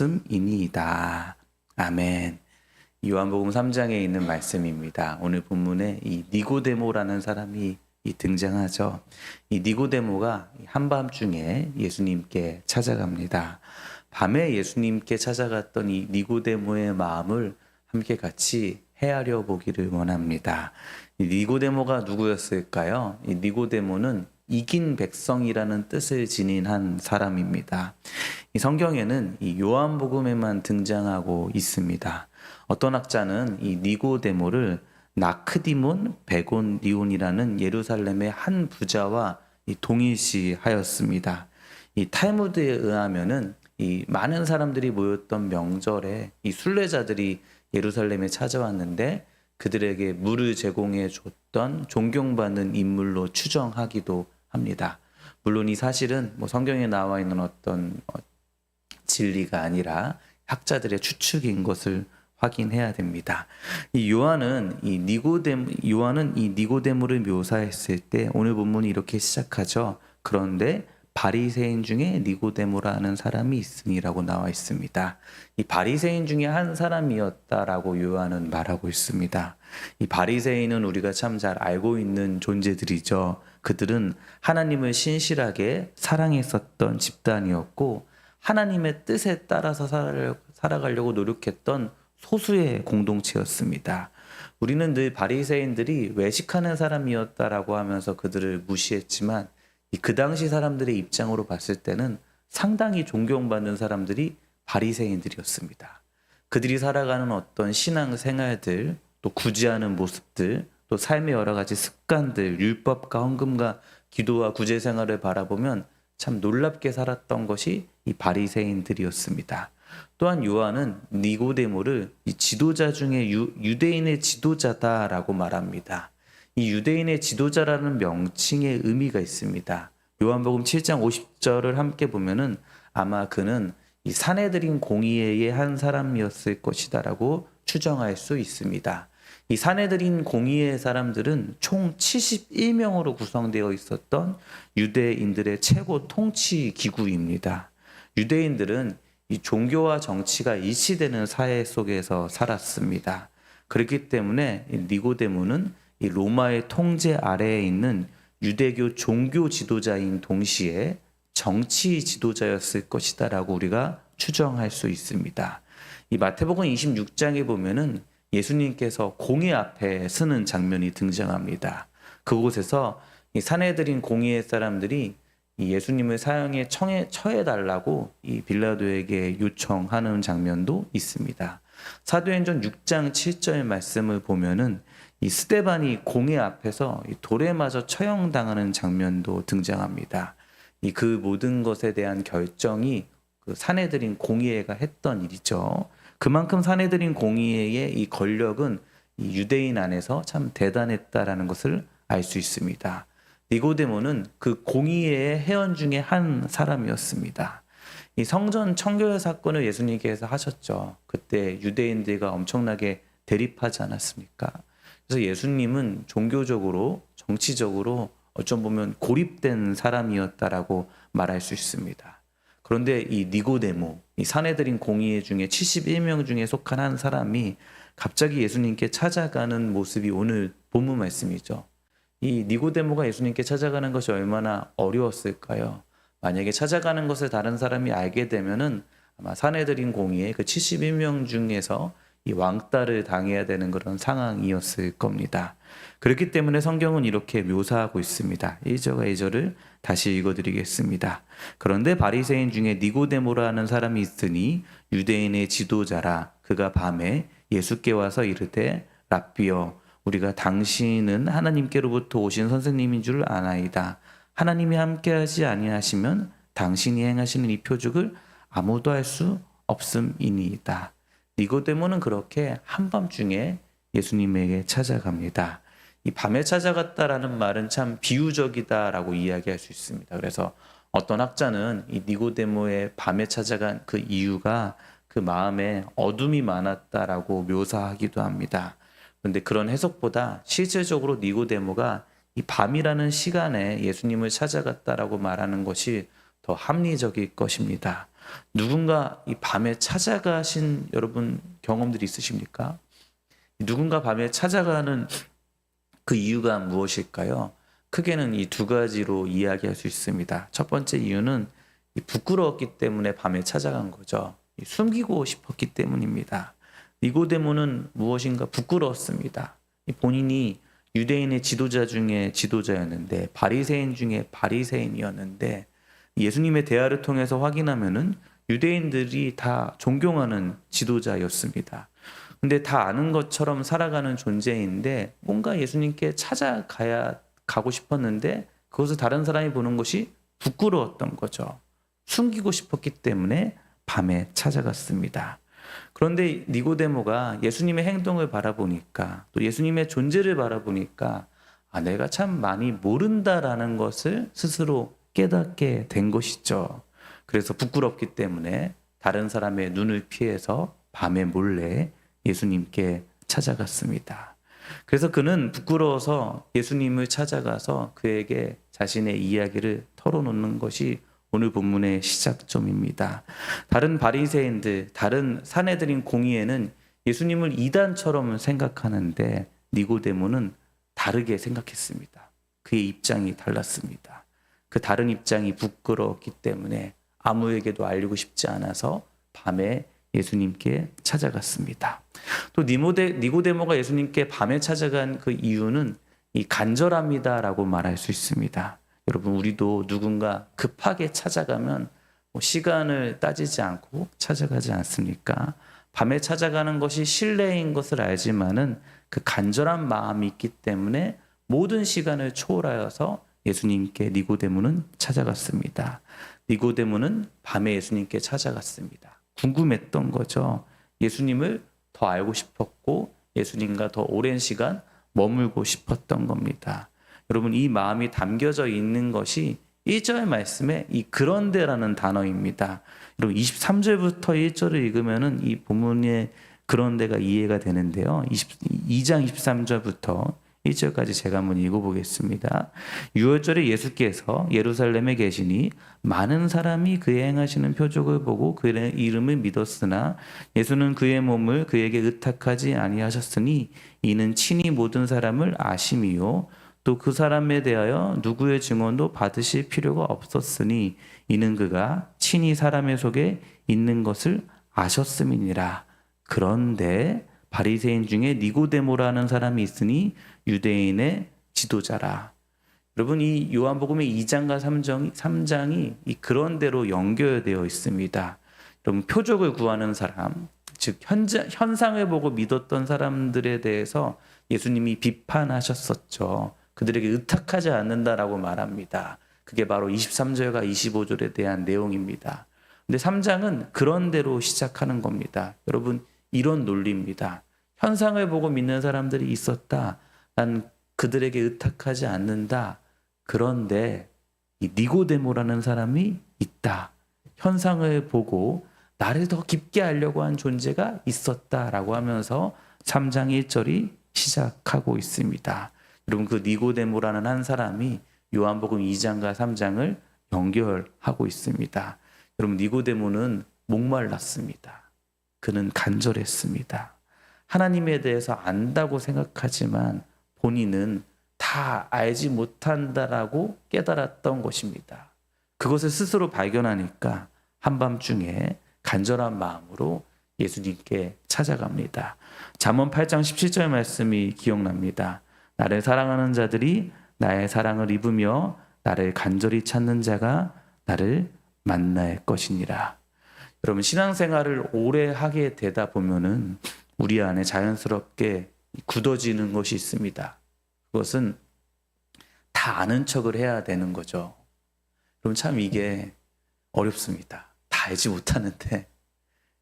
없음이니이다. 아멘. 요한복음 3장에 있는 말씀입니다. 오늘 본문에 이 니고데모라는 사람이 이 등장하죠. 이 니고데모가 한밤중에 예수님께 찾아갑니다. 밤에 예수님께 찾아갔던 이 니고데모의 마음을 함께 같이 헤아려 보기를 원합니다. 이 니고데모가 누구였을까요? 이 니고데모는 이긴 백성이라는 뜻을 지닌 한 사람입니다. 이 성경에는 이 요한복음에만 등장하고 있습니다. 어떤 학자는 이 니고데모를 나크디몬 베곤 리온이라는 예루살렘의 한 부자와 이 동일시하였습니다. 이 탈무드에 의하면은 이 많은 사람들이 모였던 명절에 이 순례자들이 예루살렘에 찾아왔는데 그들에게 물을 제공해 줬던 존경받는 인물로 추정하기도 합니다. 물론 이 사실은 뭐 성경에 나와 있는 어떤 어, 진리가 아니라 학자들의 추측인 것을 확인해야 됩니다. 이 요한은 이 니고데모 요한은 이 니고데모를 묘사했을 때 오늘 본문이 이렇게 시작하죠. 그런데 바리새인 중에 니고데모라는 사람이 있으니라고 나와 있습니다. 이 바리새인 중에 한 사람이었다라고 요한은 말하고 있습니다. 이 바리새인은 우리가 참 잘 알고 있는 존재들이죠. 그들은 하나님을 신실하게 사랑했었던 집단이었고 하나님의 뜻에 따라서 살아가려고 노력했던 소수의 공동체였습니다. 우리는 늘 바리새인들이 외식하는 사람이었다라고 하면서 그들을 무시했지만 그 당시 사람들의 입장으로 봤을 때는 상당히 존경받는 사람들이 바리새인들이었습니다. 그들이 살아가는 어떤 신앙 생활들, 또 구제하는 모습들, 또 삶의 여러 가지 습관들, 율법과 헌금과 기도와 구제 생활을 바라보면 참 놀랍게 살았던 것이 이 바리새인들이었습니다. 또한 요한은 니고데모를 이 지도자 중에 유, 유대인의 지도자다라고 말합니다. 이 유대인의 지도자라는 명칭의 의미가 있습니다. 요한복음 7장 50절을 함께 보면은 아마 그는 이 사내들인 공의회의 한 사람이었을 것이다라고 추정할 수 있습니다. 이 사내들인 공의회 사람들은 총 71명으로 구성되어 있었던 유대인들의 최고 통치 기구입니다. 유대인들은 이 종교와 정치가 일치되는 사회 속에서 살았습니다. 그렇기 때문에 니고데모는 이 로마의 통제 아래에 있는 유대교 종교 지도자인 동시에 정치 지도자였을 것이다라고 우리가 추정할 수 있습니다. 이 마태복음 26장에 보면은 예수님께서 공회 앞에 서는 장면이 등장합니다. 그곳에서 이 사내들인 공회의 사람들이 이 예수님을 사형에 청해, 처해 달라고 이 빌라도에게 요청하는 장면도 있습니다. 사도행전 6장 7절 말씀을 보면은 이 스테반이 공회 앞에서 돌에 맞아 처형당하는 장면도 등장합니다. 이 그 모든 것에 대한 결정이 그 사내들인 공의회가 했던 일이죠. 그만큼 사내들인 공의회의 이 권력은 이 유대인 안에서 참 대단했다라는 것을 알 수 있습니다. 니고데모는 그 공의회의 회원 중에 한 사람이었습니다. 이 성전 청교회 사건을 예수님께서 하셨죠. 그때 유대인들과 엄청나게 대립하지 않았습니까? 그래서 예수님은 종교적으로 정치적으로 어쩜 보면 고립된 사람이었다라고 말할 수 있습니다. 그런데 이 니고데모, 이 사내들인 공의회 중에 71명 중에 속한 한 사람이 갑자기 예수님께 찾아가는 모습이 오늘 본문 말씀이죠. 이 니고데모가 예수님께 찾아가는 것이 얼마나 어려웠을까요? 만약에 찾아가는 것을 다른 사람이 알게 되면은 아마 사내들인 공의회 그 71명 중에서 이 왕따를 당해야 되는 그런 상황이었을 겁니다. 그렇기 때문에 성경은 이렇게 묘사하고 있습니다. 1절과 2절을 다시 읽어드리겠습니다. 그런데 바리새인 중에 니고데모라는 사람이 있으니 유대인의 지도자라 그가 밤에 예수께 와서 이르되 랍비여 우리가 당신은 하나님께로부터 오신 선생님인 줄 아나이다. 하나님이 함께하지 아니하시면 당신이 행하시는 이 표적을 아무도 할 수 없음이니이다. 니고데모는 그렇게 한밤중에 예수님에게 찾아갑니다. 이 밤에 찾아갔다라는 말은 참 비유적이다라고 이야기할 수 있습니다. 그래서 어떤 학자는 이 니고데모의 밤에 찾아간 그 이유가 그 마음에 어둠이 많았다라고 묘사하기도 합니다. 그런데 그런 해석보다 실질적으로 니고데모가 이 밤이라는 시간에 예수님을 찾아갔다라고 말하는 것이 더 합리적일 것입니다. 누군가 이 밤에 찾아가신 여러분 경험들이 있으십니까? 누군가 밤에 찾아가는 그 이유가 무엇일까요? 크게는 이 두 가지로 이야기할 수 있습니다. 첫 번째 이유는 이 부끄러웠기 때문에 밤에 찾아간 거죠. 이 숨기고 싶었기 때문입니다. 니고데모는 무엇인가 부끄러웠습니다. 이 본인이 유대인의 지도자 중에 지도자였는데 바리새인 중에 바리새인이었는데 예수님의 대화를 통해서 확인하면은 유대인들이 다 존경하는 지도자였습니다. 근데 다 아는 것처럼 살아가는 존재인데 뭔가 예수님께 찾아가야 가고 싶었는데 그것을 다른 사람이 보는 것이 부끄러웠던 거죠. 숨기고 싶었기 때문에 밤에 찾아갔습니다. 그런데 니고데모가 예수님의 행동을 바라보니까 또 예수님의 존재를 바라보니까 아, 내가 참 많이 모른다라는 것을 스스로 깨닫게 된 것이죠. 그래서 부끄럽기 때문에 다른 사람의 눈을 피해서 밤에 몰래 예수님께 찾아갔습니다. 그래서 그는 부끄러워서 예수님을 찾아가서 그에게 자신의 이야기를 털어놓는 것이 오늘 본문의 시작점입니다. 다른 바리새인들, 다른 사내들인 공의에는 예수님을 이단처럼 생각하는데 니고데모는 다르게 생각했습니다. 그의 입장이 달랐습니다. 그 다른 입장이 부끄러웠기 때문에 아무에게도 알리고 싶지 않아서 밤에 예수님께 찾아갔습니다. 또 니모데, 니고데모가 예수님께 밤에 찾아간 그 이유는 이 간절함이다라고 말할 수 있습니다. 여러분 우리도 누군가 급하게 찾아가면 뭐 시간을 따지지 않고 찾아가지 않습니까? 밤에 찾아가는 것이 신뢰인 것을 알지만은 그 간절한 마음이 있기 때문에 모든 시간을 초월하여서 예수님께 니고데모는 찾아갔습니다. 니고데모는 밤에 예수님께 찾아갔습니다. 궁금했던 거죠. 예수님을 더 알고 싶었고 예수님과 더 오랜 시간 머물고 싶었던 겁니다. 여러분 이 마음이 담겨져 있는 것이 1절 말씀에 이 그런데라는 단어입니다. 여러분 23절부터 1절을 읽으면은 이 본문의 그런데가 이해가 되는데요. 22장 23절부터 1절까지 제가 한번 읽어보겠습니다. 6월절에 예수께서 예루살렘에 계시니 많은 사람이 그의 행하시는 표적을 보고 그의 이름을 믿었으나 예수는 그의 몸을 그에게 의탁하지 아니하셨으니 이는 친히 모든 사람을 아심이요 또 그 사람에 대하여 누구의 증언도 받으실 필요가 없었으니 이는 그가 친히 사람의 속에 있는 것을 아셨음이니라. 그런데 바리새인 중에 니고데모라는 사람이 있으니 유대인의 지도자라. 여러분 이 요한복음의 2장과 3장, 3장이 이 그런 대로 연결되어 있습니다. 여러분 표적을 구하는 사람, 즉 현자, 현상을 보고 믿었던 사람들에 대해서 예수님이 비판하셨었죠. 그들에게 의탁하지 않는다라고 말합니다. 그게 바로 23절과 25절에 대한 내용입니다. 근데 3장은 그런 대로 시작하는 겁니다. 여러분 이런 논리입니다. 현상을 보고 믿는 사람들이 있었다. 난 그들에게 의탁하지 않는다. 그런데 이 니고데모라는 사람이 있다. 현상을 보고 나를 더 깊게 알려고 한 존재가 있었다라고 하면서 3장 1절이 시작하고 있습니다. 여러분 그 니고데모라는 한 사람이 요한복음 2장과 3장을 연결하고 있습니다. 여러분 니고데모는 목말랐습니다. 그는 간절했습니다. 하나님에 대해서 안다고 생각하지만 본인은 다 알지 못한다라고 깨달았던 것입니다. 그것을 스스로 발견하니까 한밤중에 간절한 마음으로 예수님께 찾아갑니다. 잠언 8장 17절 말씀이 기억납니다. 나를 사랑하는 자들이 나의 사랑을 입으며 나를 간절히 찾는 자가 나를 만날 것이니라. 여러분 신앙생활을 오래 하게 되다 보면은 우리 안에 자연스럽게 굳어지는 것이 있습니다. 그것은 다 아는 척을 해야 되는 거죠. 그럼 참 이게 어렵습니다. 다 알지 못하는데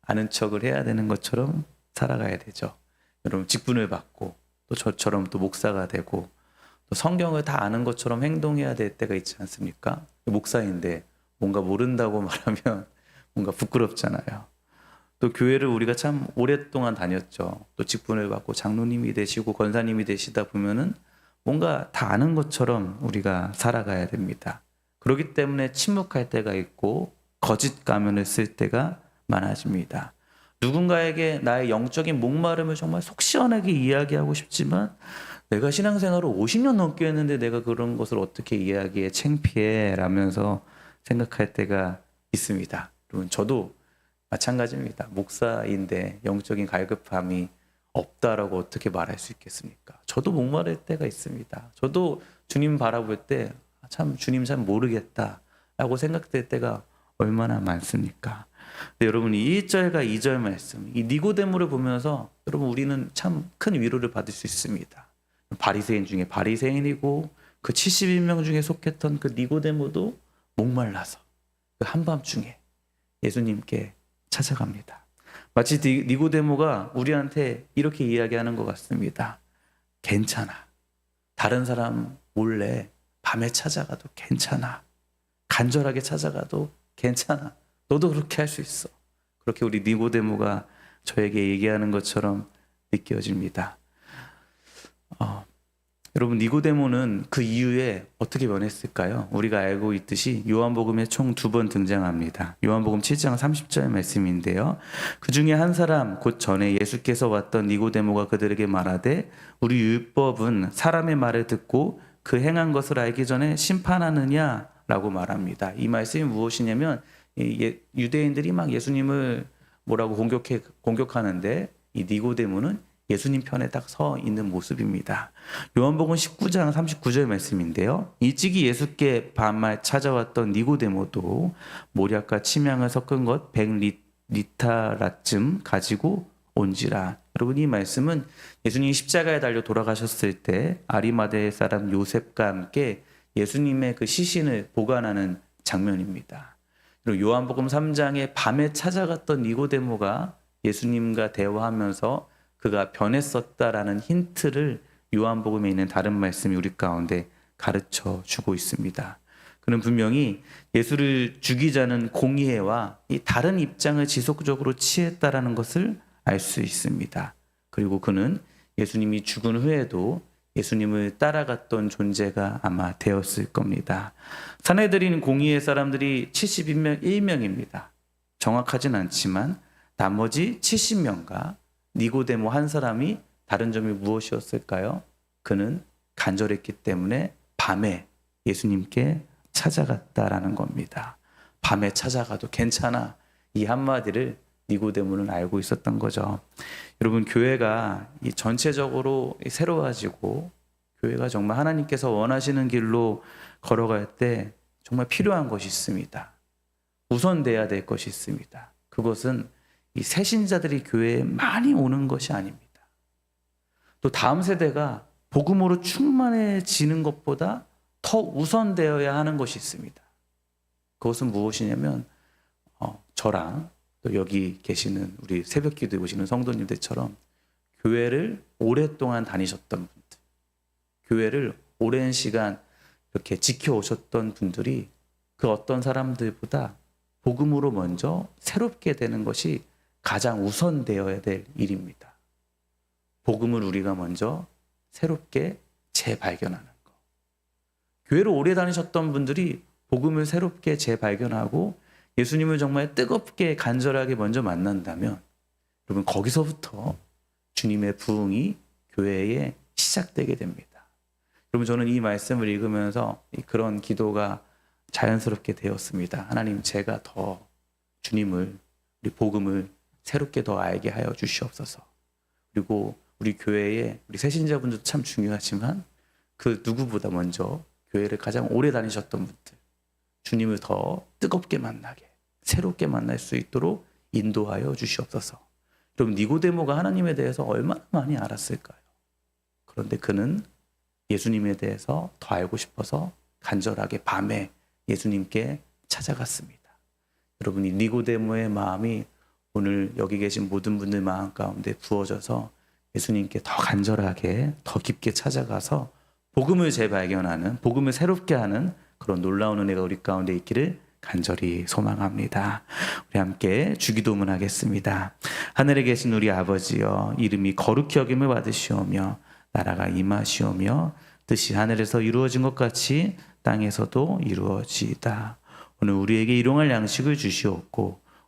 아는 척을 해야 되는 것처럼 살아가야 되죠. 여러분 직분을 받고 또 저처럼 또 목사가 되고 또 성경을 다 아는 것처럼 행동해야 될 때가 있지 않습니까? 목사인데 뭔가 모른다고 말하면 뭔가 부끄럽잖아요. 또 교회를 우리가 참 오랫동안 다녔죠. 또 직분을 받고 장로님이 되시고 권사님이 되시다 보면은 뭔가 다 아는 것처럼 우리가 살아가야 됩니다. 그렇기 때문에 침묵할 때가 있고 거짓 가면을 쓸 때가 많아집니다. 누군가에게 나의 영적인 목마름을 정말 속 시원하게 이야기하고 싶지만 내가 신앙생활을 50년 넘게 했는데 내가 그런 것을 어떻게 이야기해 창피해 라면서 생각할 때가 있습니다. 여러분 저도 마찬가지입니다. 목사인데 영적인 갈급함이 없다라고 어떻게 말할 수 있겠습니까? 저도 목마를 때가 있습니다. 저도 주님 바라볼 때 참 주님 잘 모르겠다라고 생각될 때가 얼마나 많습니까? 근데 여러분 이 1절과 2절 말씀, 이 니고데모를 보면서 여러분 우리는 참 큰 위로를 받을 수 있습니다. 바리새인 중에 바리새인이고 그 71명 중에 속했던 그 니고데모도 목말라서 그 한밤중에 예수님께 찾아갑니다. 마치 니- 니고데모가 우리한테 이렇게 이야기하는 것 같습니다. 괜찮아. 다른 사람 몰래 밤에 찾아가도 괜찮아. 간절하게 찾아가도 괜찮아. 너도 그렇게 할 수 있어. 그렇게 우리 니고데모가 저에게 얘기하는 것처럼 느껴집니다. 어, 여러분 니고데모는 그 이후에 어떻게 변했을까요? 우리가 알고 있듯이 요한복음에 총 두 번 등장합니다. 요한복음 7장 30절 말씀인데요. 그 중에 한 사람 곧 전에 예수께서 왔던 니고데모가 그들에게 말하되 우리 율법은 사람의 말을 듣고 그 행한 것을 알기 전에 심판하느냐라고 말합니다. 이 말씀이 무엇이냐면 이 예- 유대인들이 막 예수님을 뭐라고 공격해 공격하는데 이 니고데모는 예수님 편에 딱 서 있는 모습입니다. 요한복음 19장 39절 말씀인데요. 일찍이 예수께 반말 찾아왔던 니고데모도 모략과 침향을 섞은 것 100리타라쯤 가지고 온지라. 여러분 이 말씀은 예수님이 십자가에 달려 돌아가셨을 때 아리마대 사람 요셉과 함께 예수님의 그 시신을 보관하는 장면입니다. 그리고 요한복음 3장에 밤에 찾아갔던 니고데모가 예수님과 대화하면서 그가 변했었다라는 힌트를 요한복음에 있는 다른 말씀이 우리 가운데 가르쳐 주고 있습니다. 그는 분명히 예수를 죽이자는 공의회와 이 다른 입장을 지속적으로 취했다라는 것을 알 수 있습니다. 그리고 그는 예수님이 죽은 후에도 예수님을 따라갔던 존재가 아마 되었을 겁니다. 사내들인 공의회 사람들이 71명 1명입니다. 정확하진 않지만 나머지 70명과 니고데모 한 사람이 다른 점이 무엇이었을까요? 그는 간절했기 때문에 밤에 예수님께 찾아갔다라는 겁니다. 밤에 찾아가도 괜찮아. 이 한마디를 니고데모는 알고 있었던 거죠. 여러분 교회가 이 전체적으로 새로워지고 교회가 정말 하나님께서 원하시는 길로 걸어갈 때 정말 필요한 것이 있습니다. 우선돼야 될 것이 있습니다. 그것은 이 새신자들이 교회에 많이 오는 것이 아닙니다. 또 다음 세대가 복음으로 충만해지는 것보다 더 우선되어야 하는 것이 있습니다. 그것은 무엇이냐면 어, 저랑 또 여기 계시는 우리 새벽기도에 오시는 성도님들처럼 교회를 오랫동안 다니셨던 분들, 교회를 오랜 시간 이렇게 지켜오셨던 분들이 그 어떤 사람들보다 복음으로 먼저 새롭게 되는 것이 가장 우선되어야 될 일입니다. 복음을 우리가 먼저 새롭게 재발견하는 것. 교회를 오래 다니셨던 분들이 복음을 새롭게 재발견하고 예수님을 정말 뜨겁게 간절하게 먼저 만난다면 여러분 거기서부터 주님의 부흥이 교회에 시작되게 됩니다. 여러분 저는 이 말씀을 읽으면서 그런 기도가 자연스럽게 되었습니다. 하나님 제가 더 주님을 우리 복음을 새롭게 더 알게 하여 주시옵소서. 그리고 우리 교회에 우리 새신자분들도 참 중요하지만 그 누구보다 먼저 교회를 가장 오래 다니셨던 분들 주님을 더 뜨겁게 만나게 새롭게 만날 수 있도록 인도하여 주시옵소서. 여러분 니고데모가 하나님에 대해서 얼마나 많이 알았을까요? 그런데 그는 예수님에 대해서 더 알고 싶어서 간절하게 밤에 예수님께 찾아갔습니다. 여러분 이 니고데모의 마음이 오늘 여기 계신 모든 분들 마음 가운데 부어져서 예수님께 더 간절하게 더 깊게 찾아가서 복음을 재발견하는 복음을 새롭게 하는 그런 놀라운 은혜가 우리 가운데 있기를 간절히 소망합니다. 우리 함께 주기도문 하겠습니다. 하늘에 계신 우리 아버지여 이름이 거룩히 여김을 받으시오며 나라가 임하시오며 뜻이 하늘에서 이루어진 것 같이 땅에서도 이루어지이다. 오늘 우리에게 일용할 양식을 주시옵고